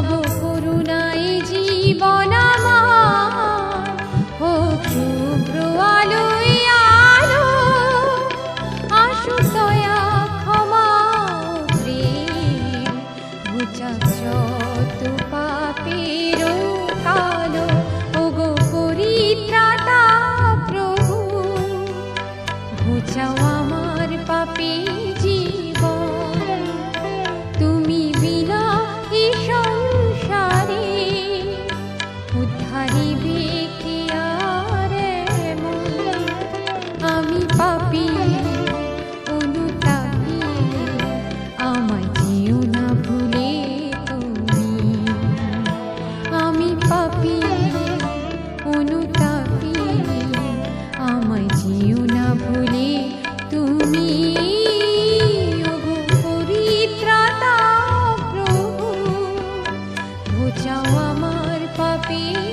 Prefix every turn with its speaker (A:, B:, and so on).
A: তব করুণায় জীবন আমার। হোক শুভ্র আলোয় আলো, আসু দয়া ক্ষমা প্রেম যত পাপের কালো, ওগো পরিত্রাতা প্রভু। ঘুচাও আমার পাপে ঘোচাও আমার পাপের